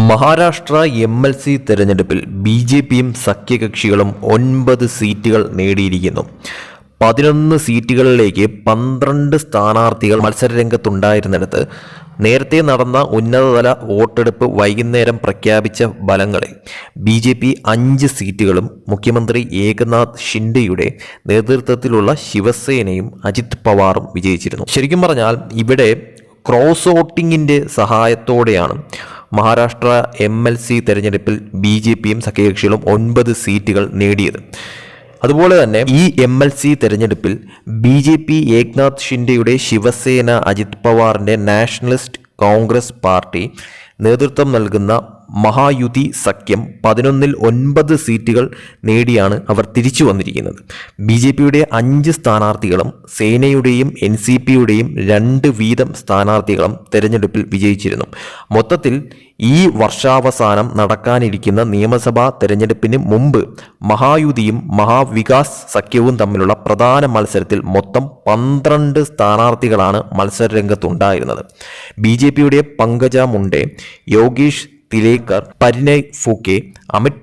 Maharashtra M L C തെരഞ്ഞെടുപ്പിൽ B J പിയും സഖ്യകക്ഷികളും ഒൻപത് സീറ്റുകൾ നേടിയിരിക്കുന്നു. പതിനൊന്ന് സീറ്റുകളിലേക്ക് പന്ത്രണ്ട് സ്ഥാനാർത്ഥികൾ മത്സരരംഗത്തുണ്ടായിരുന്നിടത്ത് നേരത്തെ നടന്ന ഉന്നതതല വോട്ടെടുപ്പ് വൈകുന്നേരം പ്രഖ്യാപിച്ച ഫലങ്ങളിൽ ബി ജെ പി അഞ്ച് സീറ്റുകളും മുഖ്യമന്ത്രി ഏകനാഥ് ഷിൻഡെയുടെ നേതൃത്വത്തിലുള്ള ശിവസേനയും അജിത് പവാറും വിജയിച്ചിരുന്നു. ശരിക്കും പറഞ്ഞാൽ ഇവിടെ ക്രോസ് വോട്ടിങ്ങിന്റെ സഹായത്തോടെയാണ് മഹാരാഷ്ട്ര എം എൽ സി തെരഞ്ഞെടുപ്പിൽ ബി ജെ പിയും സഖ്യകക്ഷികളും ഒൻപത് സീറ്റുകൾ നേടിയത്. അതുപോലെ തന്നെ ഈ എം എൽ സി തെരഞ്ഞെടുപ്പിൽ ബി ജെ പി ഏക്നാഥ് ഷിൻഡെയുടെ ശിവസേന അജിത് പവാറിന്റെ നാഷണലിസ്റ്റ് കോൺഗ്രസ് പാർട്ടി നേതൃത്വം നൽകുന്ന മഹായുതി സഖ്യം പതിനൊന്നിൽ ഒൻപത് സീറ്റുകൾ നേടിയാണ് അവർ തിരിച്ചു വന്നിരിക്കുന്നത്. ബി ജെ പിയുടെ അഞ്ച് സ്ഥാനാർത്ഥികളും സേനയുടെയും എൻ സി പിയുടെയും രണ്ട് വീതം സ്ഥാനാർത്ഥികളും തെരഞ്ഞെടുപ്പിൽ വിജയിച്ചിരുന്നു. മൊത്തത്തിൽ ഈ വർഷാവസാനം നടക്കാനിരിക്കുന്ന നിയമസഭാ തെരഞ്ഞെടുപ്പിന് മുമ്പ് മഹായുതിയും മഹാവികാസ് സഖ്യവും തമ്മിലുള്ള പ്രധാന മത്സരത്തിൽ മൊത്തം പന്ത്രണ്ട് സ്ഥാനാർത്ഥികളാണ് മത്സരരംഗത്തുണ്ടായിരുന്നത്. ബി ജെ പിയുടെ പങ്കജ മുണ്ടെ യോഗീഷ് തിലേക്കർ പരിനയ് ഫൂക്കെ അമിത്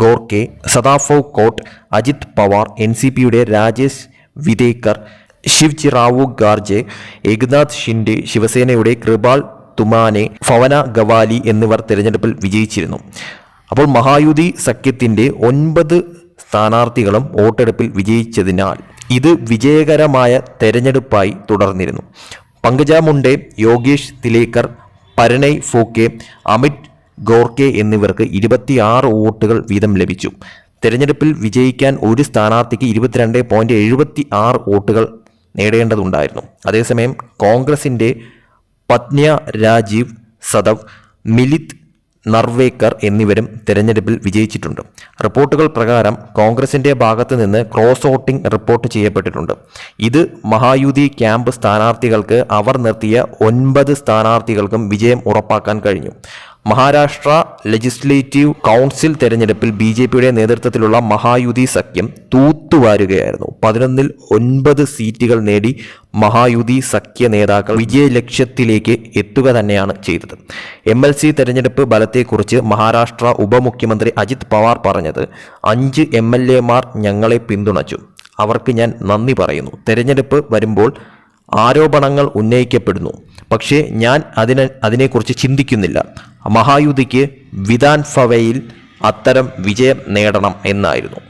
ഗോർക്കെ സദാഫോ കോട്ട് അജിത് പവാർ എൻ സി പിയുടെ രാജേഷ് വിദേക്കർ ശിവ്ജി റാവു ഗാർജെ ഏകനാഥ് ഷിൻഡെ ശിവസേനയുടെ കൃപാൽ തുമാനെ ഭവന ഗവാലി എന്നിവർ തിരഞ്ഞെടുപ്പിൽ വിജയിച്ചിരുന്നു. അപ്പോൾ മഹായുതി സഖ്യത്തിന്റെ ഒൻപത് സ്ഥാനാർത്ഥികളും വോട്ടെടുപ്പിൽ വിജയിച്ചതിനാൽ ഇത് വിജയകരമായ തെരഞ്ഞെടുപ്പായി തുടർന്നിരുന്നു. പങ്കജ മുണ്ടെ യോഗേഷ് തിലേക്കർ പരണയ് ഫോക്കെ അമിത് ഗോർക്കെ എന്നിവർക്ക് ഇരുപത്തിയാറ് വോട്ടുകൾ വീതം ലഭിച്ചു. തെരഞ്ഞെടുപ്പിൽ വിജയിക്കാൻ ഒരു സ്ഥാനാർത്ഥിക്ക് ഇരുപത്തിരണ്ട് പോയിന്റ് എഴുപത്തി ആറ് വോട്ടുകൾ നേടേണ്ടതുണ്ടായിരുന്നു. അതേസമയം കോൺഗ്രസിന്റെ പത്ന രാജീവ് സദവ് മിലിത് നർവേക്കർ എന്നിവരും തെരഞ്ഞെടുപ്പിൽ വിജയിച്ചിട്ടുണ്ട്. റിപ്പോർട്ടുകൾ പ്രകാരം കോൺഗ്രസിന്റെ ഭാഗത്ത് നിന്ന് ക്രോസ് വോട്ടിംഗ് റിപ്പോർട്ട് ചെയ്യപ്പെട്ടിട്ടുണ്ട്. ഇത് മഹായുതി ക്യാമ്പ് സ്ഥാനാർത്ഥികൾക്ക് അവർ നിർത്തിയ ഒൻപത് സ്ഥാനാർത്ഥികൾക്കും വിജയം ഉറപ്പാക്കാൻ കഴിഞ്ഞു. മഹാരാഷ്ട്ര ലെജിസ്ലേറ്റീവ് കൗൺസിൽ തെരഞ്ഞെടുപ്പിൽ ബി ജെ പിയുടെ നേതൃത്വത്തിലുള്ള മഹായുതി സഖ്യം തൂത്തുവാരുകയായിരുന്നു. പതിനൊന്നിൽ ഒൻപത് സീറ്റുകൾ നേടി മഹായുതി സഖ്യ നേതാക്കൾ വിജയ ലക്ഷ്യത്തിലേക്ക് എത്തുക തന്നെയാണ് ചെയ്തത്. എം എൽ സി തെരഞ്ഞെടുപ്പ് ഫലത്തെക്കുറിച്ച് മഹാരാഷ്ട്ര ഉപമുഖ്യമന്ത്രി അജിത് പവാർ പറഞ്ഞത് അഞ്ച് എം എൽ എമാർ ഞങ്ങളെ പിന്തുണച്ചു. അവർക്ക് ഞാൻ നന്ദി പറയുന്നു. തെരഞ്ഞെടുപ്പ് വരുമ്പോൾ ആരോപണങ്ങൾ ഉന്നയിക്കപ്പെടുന്നു. പക്ഷേ ഞാൻ അതിനെ അതിനെക്കുറിച്ച് ചിന്തിക്കുന്നില്ല. മഹായുതിക്ക് വിധാൻ ഫവയിൽ അത്തരം വിജയം നേടണം എന്നായിരുന്നു.